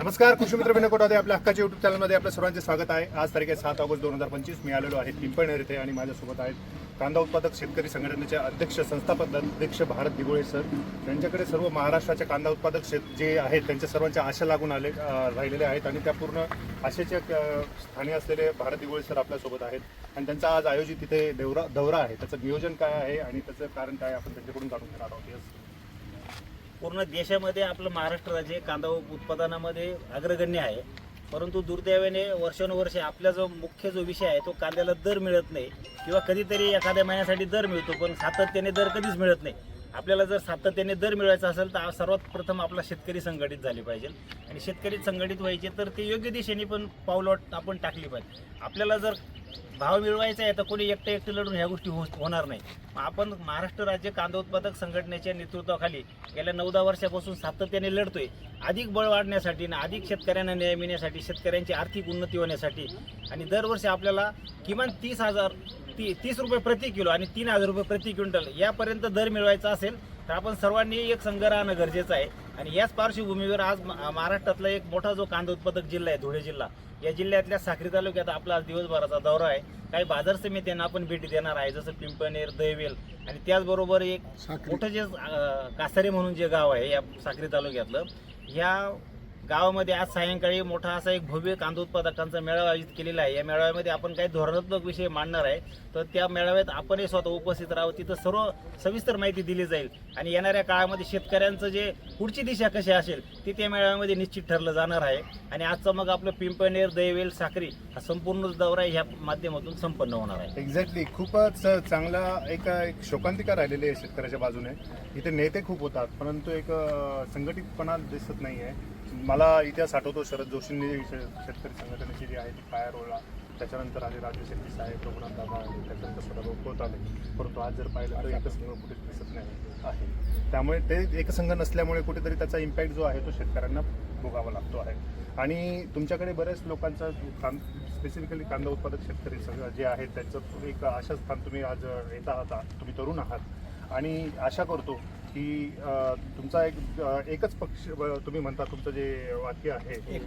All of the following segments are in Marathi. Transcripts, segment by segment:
नमस्कार कृषी मित्र आपल्या हक्काच्या युट्यूब चॅनलमध्ये आपल्या सर्वांचे स्वागत आहे. आज तारीख आहे सात ऑगस्ट दोन हजार पंचवीस. मी आलेलो आहे पिंपळनेर येथे आणि माझ्यासोबत आहेत कांदा उत्पादक शेतकरी संघटनेचे अध्यक्ष संस्थापक अध्यक्ष भारत दिगोळे सर. त्यांच्याकडे सर्व महाराष्ट्राच्या कांदा उत्पादक शेत जे आहेत त्यांच्या सर्वांच्या आशा लागून आले राहिलेल्या राहिलेले आहेत आणि त्या पूर्ण आशेच्या स्थानी असलेले भारत दिगोळे सर आपल्यासोबत आहेत. आणि त्यांचा आज आयोजित तिथे दौरा दौरा आहे. त्याचं नियोजन काय आहे आणि त्याचं कारण काय आपण त्यांच्याकडून जाणून घेणार आहोत. पूर्ण देशामध्ये आपलं महाराष्ट्र राज्य हे कांदा उत्पादनामध्ये अग्रगण्य आहे. परंतु दुर्दैवाने वर्षानुवर्षे आपला जो मुख्य जो विषय आहे तो कांद्याला दर मिळत नाही किंवा कधीतरी एखाद्या महिन्यासाठी दर मिळतो पण सातत्याने दर कधीच मिळत नाही. आपल्याला जर सातत्याने दर मिळवायचा असेल तर सर्वात प्रथम आपला शेतकरी संघटित झाले पाहिजे. आणि शेतकरी संघटित व्हायचे तर ते योग्य दिशेने पण पावलं आपण टाकली पाहिजे. आपल्याला जर भाव मिळवायचा आहे तर कोणी एकटं एकटं लढून ह्या गोष्टी हो होणार नाही. मग आपण महाराष्ट्र राज्य कांदा उत्पादक संघटनेच्या नेतृत्वाखाली गेल्या नऊ दहा वर्षापासून सातत्याने लढतोय. अधिक बळ वाढण्यासाठी आणि अधिक शेतकऱ्यांना न्याय मिळण्यासाठी शेतकऱ्यांची आर्थिक उन्नती होण्यासाठी आणि दरवर्षी आपल्याला किमान तीस हजार ती तीस रुपये प्रति किलो आणि तीन हजार रुपये प्रति क्विंटल यापर्यंत दर मिळवायचा असेल तर आपण सर्वांनी एक संघ राहणं गरजेचं आहे. आणि याच पार्श्वभूमीवर आज महाराष्ट्रातला एक मोठा जो कांदा उत्पादक जिल्हा आहे धुळे जिल्हा या जिल्ह्यातल्या साक्री तालुक्यात आपला आज दिवसभराचा दौरा आहे. काही बाजार समित्यांना आपण भेटी देणार आहे जसं पिंपळनेर दैवेल आणि त्याचबरोबर एक मोठं जे कासारे म्हणून जे गाव आहे या साक्री तालुक्यातलं ह्या गावामध्ये आज सायंकाळी मोठा असा एक भव्य कांदा उत्पादकांचा मेळावा आयोजित केलेला आहे. या मेळाव्यामध्ये आपण काही धोरणात्मक विषय मांडणार आहे. तर त्या मेळाव्यात आपणही स्वतः उपस्थित राहावं. तिथं सर्व सविस्तर माहिती दिली जाईल. आणि येणाऱ्या काळामध्ये शेतकऱ्यांचं जे पुढची दिशा कशी असेल ती त्या मेळाव्यामध्ये निश्चित ठरलं जाणार आहे. आणि आजचा मग आपलं पिंपळनेर दैवेल साखरी हा संपूर्ण दौरा ह्या माध्यमातून संपन्न होणार आहे. एक्झॅक्टली खूपच चांगला एक एक शोकांतिका राहिलेली आहे शेतकऱ्याच्या बाजूने. इथे नेते खूप होतात परंतु एक संघटितपणा दिसत नाही आहे मला इतिहास आठवतो शरद जोशींनी शेतकरी संघटनेची जी आहे ती पाया रोळला त्याच्यानंतर आले राजू शेट्टी साहेब रघुनाथ दादा आले. त्याच्यानंतर स्वतः रोखवत आले. परंतु आज जर पाहिलं तर एकसंघ कुठेच दिसत नाही आहे. त्यामुळे ते एकसंघ नसल्यामुळे कुठेतरी त्याचा इम्पॅक्ट जो आहे तो शेतकऱ्यांना भोगावा लागतो आहे. आणि तुमच्याकडे बऱ्याच लोकांचा कां स्पेसिफिकली कांदा उत्पादक शेतकरी सगळं जे आहेत त्यांचं एक आशा स्थान तुम्ही आज येत आहात तुम्ही तरुण आहात. आणि आशा करतो की तुमचा एक एकच पक्ष तुम्ही म्हणता तुमचं जे वाक्य आहे.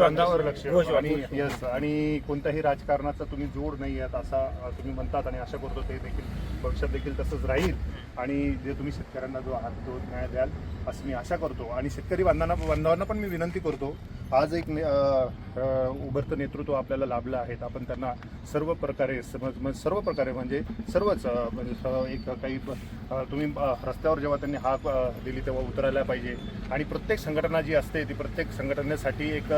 कांद्यावर लक्ष. आणि यस आणि कोणत्याही राजकारणाचा तुम्ही जोड नाही आहेत असा तुम्ही म्हणतात आणि आशा करतो ते देखील भविष्यात देखील तसंच राहील. आणि जे तुम्ही शेतकऱ्यांना जो आहात तो न्याय द्याल असं मी आशा करतो. आणि शेतकरी बांधवांना बांधवांना पण मी विनंती करतो. आज एक ने- उभरतं नेतृत्व आपल्याला लाभलं आहे आपण त्यांना सर्व प्रकारे समज म्हणजे सर्व प्रकारे म्हणजे सर्वच म्हणजे एक काही तुम्ही रस्त्यावर जेव्हा त्यांनी हाक दिली तेव्हा उतरायला पाहिजे. आणि प्रत्येक संघटना जी असते ती प्रत्येक संघटनेसाठी एक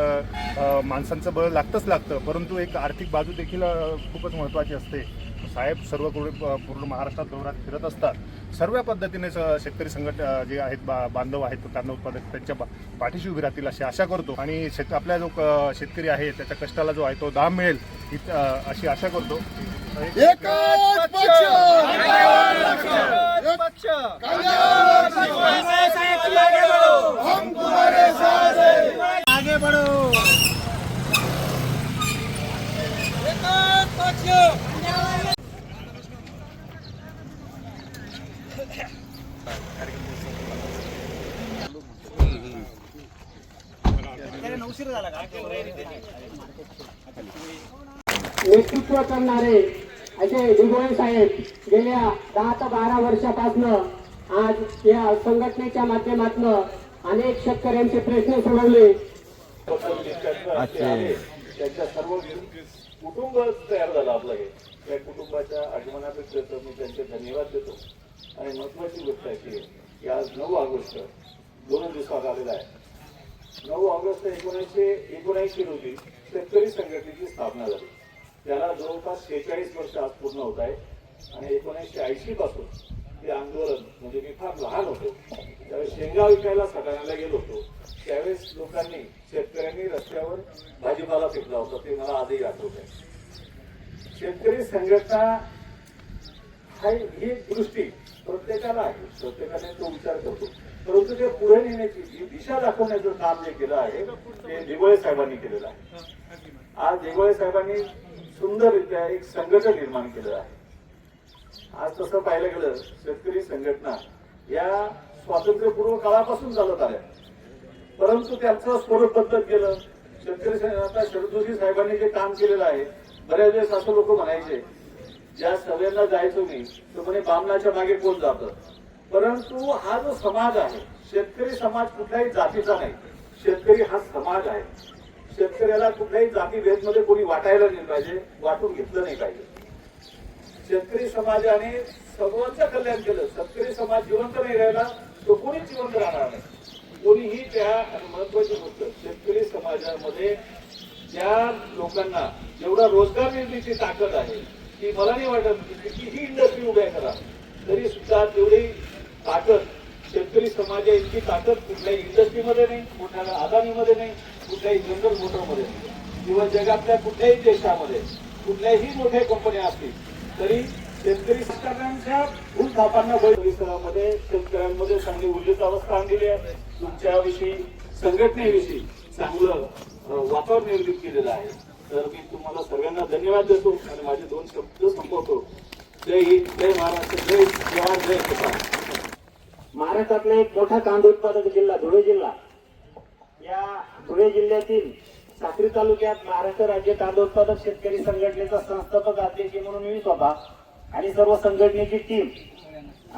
माणसांचं बळ लागतंच लागतं. परंतु एक आर्थिक बाजू देखील खूपच महत्त्वाची असते. साहेब सर्व पूर्ण महाराष्ट्रात दौऱ्यात फिरत असतात. सर्व पद्धतीने स- शेतकरी संघट जे आहेत बा बांधव आहेत कांदा उत्पादक त्यांच्या पाठीशी उभी राहतील अशी आशा करतो. आणि शेत आपल्या जो क- शेतकरी आहे त्याच्या कष्टाला जो आहे तो दाम मिळेल ही अशी आशा करतो. आगे बढ़ो एकच पक्ष उशीर झाला का नेतृत्व करणारे असे दिगोळे साहेब गेल्या दहा ते बारा वर्षापासनं आज या संघटनेच्या माध्यमातून अनेक शेतकऱ्यांचे प्रश्न सोडवले. त्यांच्या सर्व कुटुंब तयार झालं आपलं हे. त्या कुटुंबाच्या आगमनापेक्षा मी त्यांचे धन्यवाद देतो. आणि महत्वाची गोष्ट आहे की की आज नऊ ऑगस्ट दोन दिवसात आलेला आहे. नऊ ऑगस्ट एकोणीसशे एकोणऐंशी रोजी शेतकरी संघटनेची स्थापना झाली. त्याला जवळपास शेहेचाळीस वर्ष आज पूर्ण होत आहे. आणि एकोणीसशे ऐंशी पासून ते आंदोलन म्हणजे मी फार लहान होतो. त्यावेळेस शेंगा विकायला सटाण्याला गेलो होतो त्यावेळेस लोकांनी शेतकऱ्यांनी रस्त्यावर भाजीपाला फेकला होता. ते मला आजही आठवत आहे. शेतकरी संघटना हा ही दृष्टी प्रत्येकाला आहे. प्रत्येकाने तो विचार करतो. परंतु ते पुढे नेण्याची जी दिशा दाखवण्याचं काम जे केलं आहे ते दिगोळे साहेबांनी केलेलं आहे. आज दिगोळे साहेबांनी सुंदररित्या एक संघटन निर्माण केलं आहे. आज तसं पाहायला गेलं शेतकरी संघटना या स्वातंत्र्यपूर्व काळापासून चालत आल्या. परंतु त्यांचं स्वरूप बदलत गेलं. शेतकरी आता शरद जोशी साहेबांनी जे काम केलेलं आहे बऱ्याच वेळेस असं लोक म्हणायचे ज्या सगळ्यांना जायचो मी तर म्हणे बामणाच्या मागे कोण जातं? परंतु हा जो समाज आहे शेतकरी समाज कुठल्याही जातीचा नाही. शेतकरी हा समाज आहे. शेतकऱ्याला कुठल्याही जातीभेदमध्ये कोणी वाटायला नाही पाहिजे वाटून घेतलं नाही पाहिजे. शेतकरी समाजाने सर्वांचं कल्याण केलं शेतकरी समाज जिवंत नाही राहिला तो कोणीच जिवंत राहणार नाही. कोणीही त्या महत्वाची गोष्ट शेतकरी समाजामध्ये ज्या लोकांना जेवढा रोजगार निर्मितीची ताकद आहे ती मला नाही वाटत कितीही इंडस्ट्री उभ्या करा तरी सुद्धा तेवढी ताकद शेतकरी समाजा इतकी ताकद कुठल्याही इंडस्ट्रीमध्ये नाही कुठल्या अदानीमध्ये नाही कुठल्याही जनरल मोटरमध्ये किंवा जगातल्या कुठल्याही देशामध्ये कुठल्याही मोठ्या कंपन्या असतील तरी शेतकरी शेतकऱ्यांच्या भूलथापांना परिसरामध्ये शेतकऱ्यांमध्ये चांगली ऊर्जेची अवस्था आणलेली आहे. तुमच्याविषयी संघटनेविषयी चांगलं वापर वातावरण निर्मित केलेलं आहे. तर मी तुम्हाला सगळ्यांना धन्यवाद देतो आणि माझे दोन शब्द संपवतो. जय हिंद जय महाराष्ट्र जय जवाहर जय किसान. महाराष्ट्रातला एक मोठा कांदा उत्पादक जिल्हा धुळे जिल्हा. या धुळे जिल्ह्यातील साक्री तालुक्यात महाराष्ट्र राज्य कांदा उत्पादक शेतकरी संघटनेचा संस्थापक अध्यक्ष म्हणून मी स्वतः आणि सर्व संघटनेची टीम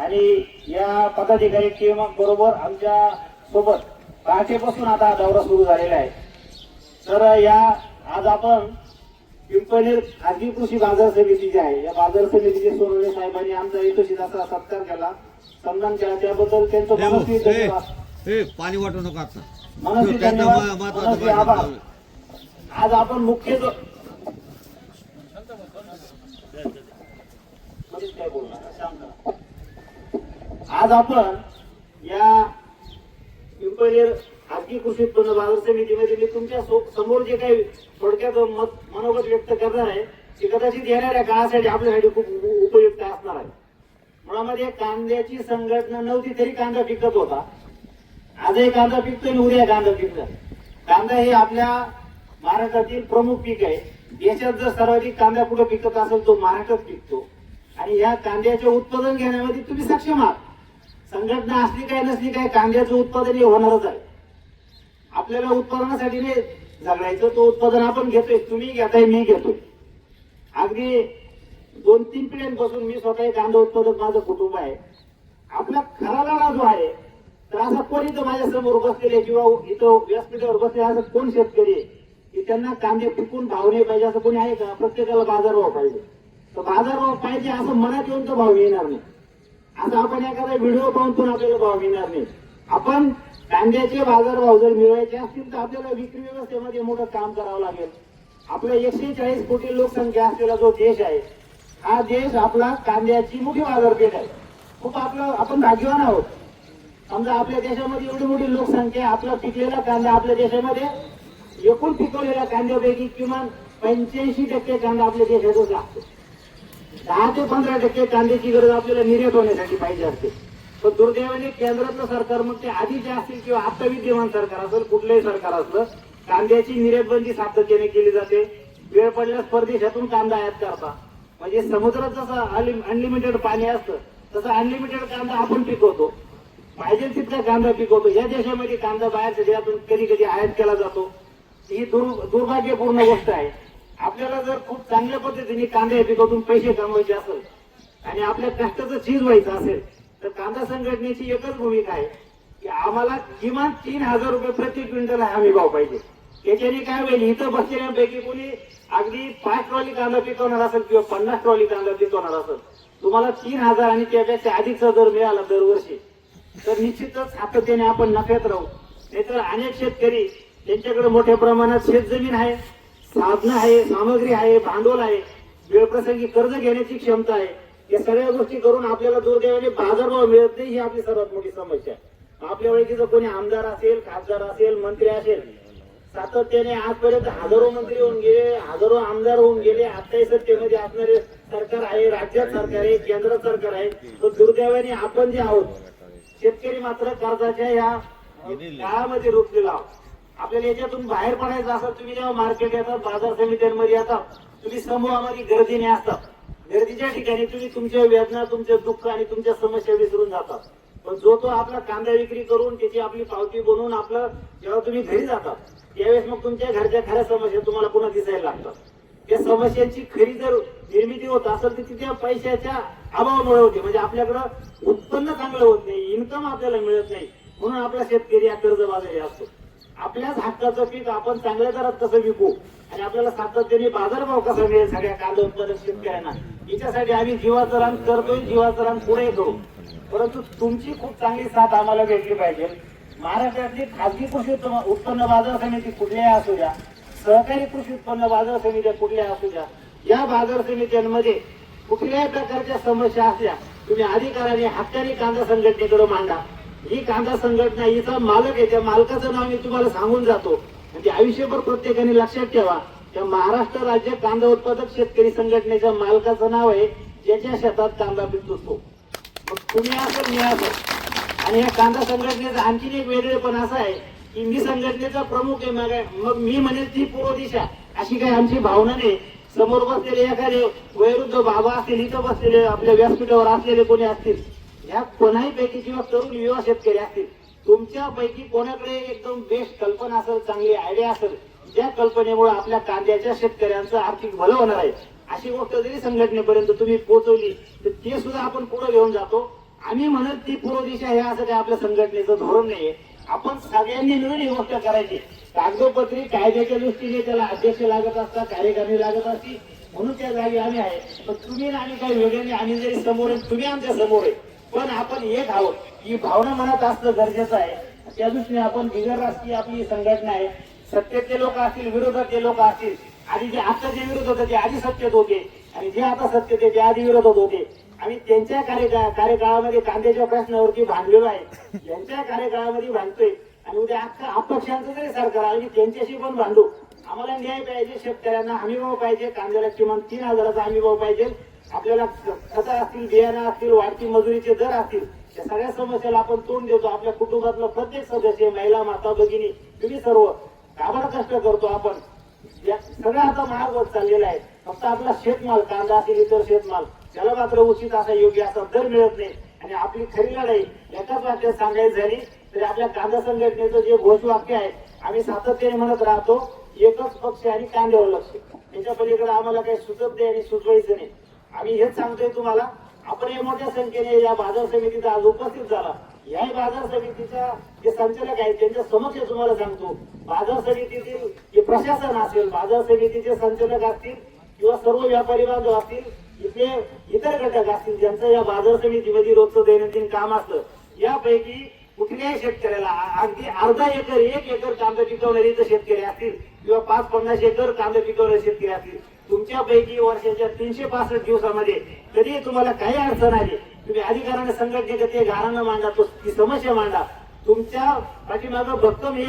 आणि या पदाधिकारी टीम बरोबर आमच्यासोबत पहाटेपासून आता हा दौरा सुरू झालेला आहे. तर या आज आपण पिंपळनेर खाजगी कृषी बाजार समिती जी आहे. या बाजार समितीचे सोनवणे साहेबांनी आमचा यशस्वी असा सत्कार केला. सन्मान केला त्याबद्दल त्यांचं पाणी वाटू नका आता. त्यांचा धन्यवाद आभार. आज आपण मुख्य जो. आज आपण या पिंपळनेर खाजगी कृषी उत्पन्न बाजार समितीमध्ये मी तुमच्यासमोर जे काही थोडक्यात मत मनोगत व्यक्त करणार आहे ते कदाचित येणाऱ्या काळासाठी आपल्यासाठी खूप उपयुक्त असणार आहे मुळामध्ये कांद्याची संघटना नव्हती तरी कांदा पिकत होता आजही कांदा पिकतो आणि उद्या कांदा पिकतो कांदा हे आपल्या महाराष्ट्रातील प्रमुख पीक आहे. देशात जर सर्वाधिक कांदा कुठं पिकत असेल तो महाराष्ट्रात पिकतो. आणि या कांद्याचे उत्पादन घेण्यामध्ये तुम्ही सक्षम आहात. संघटना असली काय नसली काय कांद्याचं उत्पादन हे होणारच आहे. आपल्याला उत्पादनासाठी नाही झगडायचं तो उत्पादन आपण घेतोय. तुम्ही घेताय मी घेतोय. अगदी दोन तीन पिढ्यांपासून मी स्वतः कांदा उत्पादक माझं कुटुंब आहे. आपला खरा लढा जो आहे तर असा कोण इथं माझ्यासमोर बसलेले किंवा इथं व्यासपीठावर बसले असं कोण शेतकरी आहे? की त्यांना कांदे पिकून भाव नाही पाहिजे असं कोणी आहे का? प्रत्येकाला बाजारभाव पाहिजे. तर बाजारभाव पाहिजे असं मनात येऊन तर भाव येणार नाही. आता आपण एखादा व्हिडिओ पाहून पण आपल्याला भाव मिळणार नाही. आपण कांद्याचे बाजारभाव जर मिळवायचे असतील तर आपल्याला विक्री व्यवस्थेमध्ये मोठं काम करावं लागेल. आपला एकशे चाळीस कोटी लोकसंख्या असलेला जो देश आहे हा देश आपला कांद्याची मुख्य बाजारपेठ आहे. खूप आपलं आपण भाग्यवान आहोत. समजा आपल्या देशामध्ये एवढी मोठी लोकसंख्या आपला पिकलेला कांदा आपल्या देशामध्ये एकूण पिकवलेल्या कांद्यापैकी किमान पंच्याऐंशी टक्के कांदा आपल्या देशातच लागतो. दहा ते पंधरा टक्के कांद्याची गरज आपल्याला निर्यात होण्यासाठी पाहिजे असते. पण दुर्दैवाने केंद्रातलं सरकार मग ते आधीचे असतील किंवा आता विद्यमान सरकार असेल कुठलंही सरकार असलं कांद्याची निर्यातबंदी सातत्याने केली जाते. वेळ पडल्यास परदेशातून कांदा आयात करता. म्हणजे समुद्रात जसं अनलिमिटेड पाणी असतं तसं अनलिमिटेड कांदा आपण पिकवतो. पाहिजे तितका कांदा पिकवतो. या देशामध्ये कांदा बाहेरच्या देशातून कधी कधी आयात केला जातो. ही दुर् दुर्भाग्यपूर्ण गोष्ट आहे. आपल्याला जर खूप चांगल्या पद्धतीने कांदा पिकवतून पैसे कमवायचे असेल आणि आपल्या कष्टाचं चीज व्हायचं असेल तर कांदा संघटनेची एकच भूमिका आहे की आम्हाला किमान तीन हजार रुपये प्रति क्विंटल हमी भाव पाहिजे. त्याच्याने काय होईल इथं बसलेल्यापैकी कोणी अगदी पाच ट्रॉली कांदा पिकवणार असेल किंवा पन्नास ट्रॉली कांदा पिकवणार असेल तुम्हाला तीन हजार आणि त्यापेक्षा अधिकचा दर मिळाला दरवर्षी. तर निश्चितच सातत्याने आपण नफ्यात राहू. नाहीतर अनेक शेतकरी त्यांच्याकडे मोठ्या प्रमाणात शेतजमीन आहे साधनं आहे सामग्री आहे भांडवल आहे वेळप्रसंगी कर्ज घेण्याची क्षमता आहे. या सगळ्या गोष्टी करून आपल्याला दुर्दैवाने बाजारभाव मिळत नाही ही आपली सर्वात मोठी समस्या आहे. आपल्या ओळखीचं कोणी आमदार असेल खासदार असेल मंत्री असेल सातत्याने आजपर्यंत हजारो मंत्री होऊन गेले हजारो आमदार होऊन गेले आताही सत्तेमध्ये असणारे सरकार आहे राज्यात सरकार आहे केंद्र सरकार आहे. पण दुर्दैवाने आपण जे आहोत शेतकरी मात्र कर्जाच्या या काळामध्ये आहोत आपल्याला याच्यातून बाहेर पडायचं असं तुम्ही जेव्हा मार्केट येतात बाजार समित्यांमध्ये येतात तुम्ही समूहामध्ये गर्दीने असतात. गर्दीच्या ठिकाणी तुम्ही तुमच्या वेदना तुमचे दुःख आणि तुमच्या समस्या विसरून जातात. पण जो तो आपला कांदा विक्री करून त्याची आपली पावती बनवून आपलं जेव्हा तुम्ही घरी जातात त्यावेळेस मग तुमच्या घरच्या खऱ्या समस्या तुम्हाला पुन्हा दिसायला लागतात. त्या समस्यांची खरी जर निर्मिती होत असेल तर तिथे पैशाच्या अभावामुळे होते. म्हणजे आपल्याकडं उत्पन्न चांगलं होत नाही इन्कम आपल्याला मिळत नाही. म्हणून आपला शेतकरी या कर्जबाजारी असतो. आपल्याच हक्काचं पीक आपण चांगल्या दरात कसं विकू? आणि आपल्याला सातत्याने बाजारभाव कसा मिळेल सगळ्या कांदा उत्पादक शेतकऱ्यांना? याच्यासाठी आम्ही जीवाचं रान करतोय जीवाचं रान पुढे करू. परंतु तुमची खूप चांगली साथ आम्हाला भेटली पाहिजे. महाराष्ट्रातली खाजगी कृषी उत्पन्न उत्पन्न बाजार समिती कुठल्याही असू द्या सहकारी कृषी उत्पन्न बाजार समित्या कुठल्या असू द्या या बाजार समित्यांमध्ये कुठल्याही प्रकारच्या समस्या असल्या तुम्ही अधिकाराने हक्काने कांदा संघटनेकडे मांडा. ही कांदा संघटना हिचा मालक आहे त्या मालकाचं नाव मी तुम्हाला सांगून जातो. म्हणजे आयुष्यभर प्रत्येकाने लक्षात ठेवा त्या महाराष्ट्र राज्य कांदा उत्पादक शेतकरी संघटनेच्या मालकाचं नाव आहे ज्याच्या शेतात कांदा पिकतो. तो मग तुम्ही असं मी आणि या कांदा संघटनेचं आणखीन एक वेगळेपण असं आहे की मी संघटनेचा प्रमुख आहे मग. मी म्हणेल ती पूर्व दिशा अशी काही आमची भावना नाही. समोर बसलेले एखादे वयोवृद्ध बाबा असतील इथं बसलेले आपल्या व्यासपीठावर असलेले कोणी असतील ह्या कोणाही पैकी किंवा तरुण युवा शेतकरी असतील तुमच्यापैकी कोणाकडे एकदम बेस्ट कल्पना असेल चांगली आयडिया असेल ज्या कल्पनेमुळे आपल्या कांद्याच्या शेतकऱ्यांचं आर्थिक भलं होणार आहे. अशी गोष्ट जरी संघटनेपर्यंत तुम्ही पोहोचवली तर ते सुद्धा आपण पुढे घेऊन जातो. आम्ही म्हणत ती पूर्व दिशा हे असं काही आपल्या संघटनेचं धोरण नाहीये. आपण सगळ्यांनी मिळून ही गोष्ट करायची. कागदोपत्री कायद्याच्या दृष्टीने त्याला अध्यक्ष लागत असतात कार्यकारिणी लागत असती म्हणून त्या जागी आम्ही आहे. पण तुम्ही आणि आम्ही काही वेगळ्याने आम्ही जरी समोर आहे तुम्ही आमच्यासमोर आहे. पण आपण एक आहोत. ही भावना मनात असणं गरजेचं आहे. त्या दृष्टीने आपण बिगर राष्ट्रीय आपली संघटना आहे. सत्तेतले लोक असतील विरोधातले लोक असतील. आधी जे आता जे विरोध होते ते आधी सत्तेत होते. आणि जे आता सत्तेत आहे ते आधी विरोधात होते. आम्ही त्यांच्या कार्यकाळ कार्यकाळामध्ये कांद्याच्या प्रश्नावरती भांडलेलो आहे. यांच्या कार्यकाळामध्ये भांडतोय. आणि उद्या अख्खा अपक्षांचं जरी सरकार आलं की त्यांच्याशी पण भांडू. आम्हाला न्याय पाहिजे शेतकऱ्यांना हमी भाव पाहिजे कांद्याला किमान तीन हजाराचा हमी भाव पाहिजे. आपल्याला खतं असतील बियाणं असतील वाढती मजुरीचे दर असतील या सगळ्या समस्याला आपण तोंड देतो. आपल्या कुटुंबातलं प्रत्येक सदस्य महिला माता भगिनी तुम्ही सर्व काबाड कष्ट करतो आपण. या सगळं आता महाग होत चाललेला आहे. फक्त आपला शेतमाल कांदा असेल इतर शेतमाल त्याला मात्र उचित असा योग्य असा दर मिळत नाही आणि आपली खरी लढाई एकाच वाक्यात सांगायची झाली तरी आपल्या कांदा संघटनेचं जे घोषवाक्य आहे आम्ही सातत्याने म्हणत राहतो एकच पक्ष आणि कांद्यावर लक्ष. त्याच्या पलीकडे आम्हाला काही सुचत नाही आणि सुचवायचं नाही. आम्ही हेच सांगतोय तुम्हाला आपण हे मोठ्या संख्येने या बाजार समितीत आज उपस्थित झाला. या बाजार समितीच्या जे संचालक आहेत त्यांच्या समक्ष तुम्हाला सांगतो बाजार समितीतील जे प्रशासन असेल बाजार समितीचे संचालक असतील किंवा सर्व व्यापारी बांधव असतील इथे इतर घटक असतील ज्यांचं या बाजार समितीमध्ये रोजचं दैनंदिन काम असतं यापैकी कुठल्याही शेतकऱ्याला अगदी अर्धा एकर एक एकर कांदा पिकवणारी इथं शेतकरी असतील किंवा पाच पन्नास एकर कांदा पिकवणारे शेतकरी असतील तुमच्यापैकी वर्षाच्या तीनशे पासष्ट दिवसामध्ये कधी तुम्हाला काही अडचण आली तुम्ही अधिकाराने संघटनेचे ते घरांना मांडा तो ती समस्या मांडा. तुमच्या पाठीमागं भक्कम हे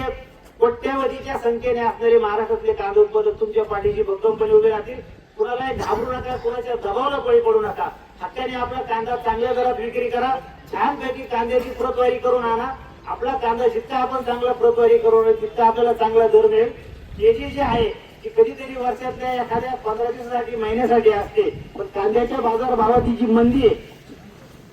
कोट्यावधीच्या संख्येने असणारे महाराष्ट्रातले कांदा उत्पादक तुमच्या पाठीशी भक्कमपणे उभे राहतील. कुणालाही घाबरू नका कुणाच्या दबावाला बळी पडू नका. हक्काने आपला कांदा चांगल्या दरात विक्री करा. छानपैकी कांद्याची प्रतवारी करून आणा. आपला कांदा जितका आपण चांगला प्रतवारी करून तितका आपल्याला चांगला दर मिळेल. तेजी जी आहे ती कधीतरी वर्षातल्या एखाद्या पंधरा दिवसासाठी महिन्यासाठी असते. पण कांद्याच्या बाजारभावाची जी मंदी आहे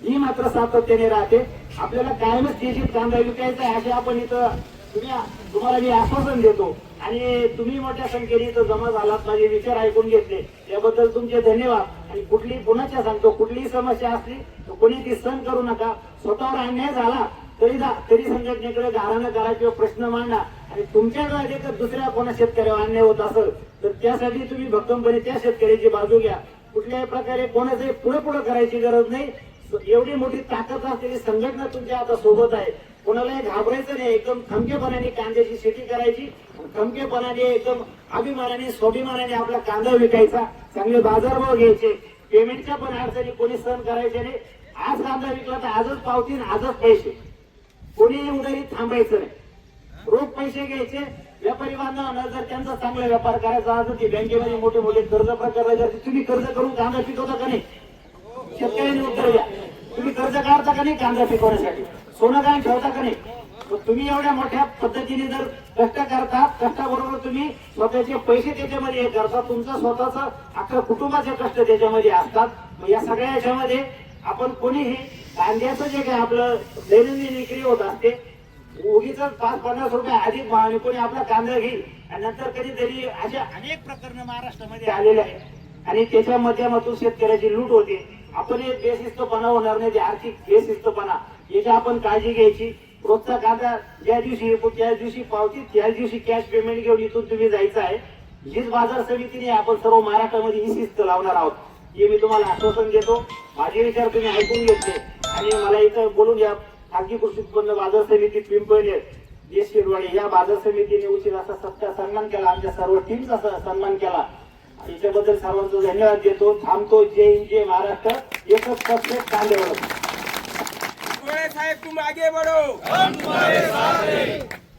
ही मात्र सातत्याने राहते. आपल्याला कायमच देशीत कांदा विकायचा आहे असे आपण इथं तुम्ही तुम्हाला मी आश्वासन देतो. आणि तुम्ही मोठ्या संख्येने इथं जमा झालात माझे विचार ऐकून घेतले. त्याबद्दल तुमचे धन्यवाद. आणि कुठली पुन्हाच्या सांगतो कुठलीही समस्या असली तर कोणी ती सहन करू नका. स्वतःवर अन्याय झाला तरी जा तरी संघटनेकडे गारानं करा किंवा प्रश्न मांडा. आणि तुमच्याकडे जर दुसऱ्या कोणा शेतकऱ्यावर अन्याय होत असेल तर त्यासाठी तुम्ही भक्कमपणे त्या शेतकऱ्याची बाजू घ्या. कुठल्याही प्रकारे कोणाचंही पुढे पुढे करायची गरज नाही. एवढी मोठी ताकद असलेली संघटना तुमच्या आता सोबत आहे. कोणालाही घाबरायचं नाही एकदम खमकेपणाने कांद्याची शेती करायची. खमकेपणाने एकदम अभिमानाने स्वाभिमानाने आपला कांदा विकायचा. चांगले बाजारभाव घ्यायचे. पेमेंटच्या पण अडचणी कोणी सहन करायचे नाही. आज कांदा विकला तर आजच पावती आजच पैसे. कोणीही उदारीत थांबायचं नाही. रोख पैसे घ्यायचे. व्यापारी बांधवांना जर त्यांचा चांगला व्यापार करायचा असेल की बँकेमध्ये मोठे मोठे कर्ज प्रकार तुम्ही कर्ज करून कांदा पिकवता का नाही? शेतकऱ्यांनी उत्तर द्या. तुम्ही कर्ज काढता का नाही कांदा पिकवण्यासाठी? सोनं काय ठेवता का नाही? तुम्ही एवढ्या मोठ्या पद्धतीने जर कष्ट करता कष्टाबरोबर तुम्ही स्वतःचे पैसे त्याच्यामध्ये हे करता तुमचं स्वतःच अख्खा कुटुंबाचे कष्ट त्याच्यामध्ये असतात. मग या सगळ्या याच्यामध्ये आपण कोणीही कांद्याचं जे काय आपलं दैनंदिन विक्री होत असते उगीच पाच पन्नास रुपये अधिक भावाने कोणी आपला कांदा घेईल आणि नंतर कधीतरी अशा अनेक प्रकरण महाराष्ट्रामध्ये आलेले आहे आणि त्याच्या माध्यमातून शेतकऱ्याची लूट होते. आपण एक बेशिस्तपणा होणार नाही जे आर्थिक बेशिस्तपणा. याची आपण काळजी घ्यायची. रोजचा कांदा ज्या दिवशी येतो दिवशी पावती त्याच दिवशी कॅश पेमेंट घेऊन इथून तुम्ही जायचं आहे. हीच बाजार समितीने आपण सर्व महाराष्ट्रामध्ये ही शिस्त लावणार आहोत. हे मी तुम्हाला आश्वासन देतो. माझे विचार तुम्ही ऐकून घेतले. आणि मला इथं बोलून या खाजगी कृषी उत्पन्न बाजार समिती पिंपळनेर देश शिरवाडे या बाजार समितीने उचित असा सत्ता सन्मान केला. आमच्या सर्व टीमचा सन्मान केला. याच्याबद्दल सर्वांचा धन्यवाद देतो. थांबतो. जय हिंद जय महाराष्ट्र. एकच सबसेट कांदेवर साहेब तुम आगे बढ़ो हम तुम्हारे साथ हैं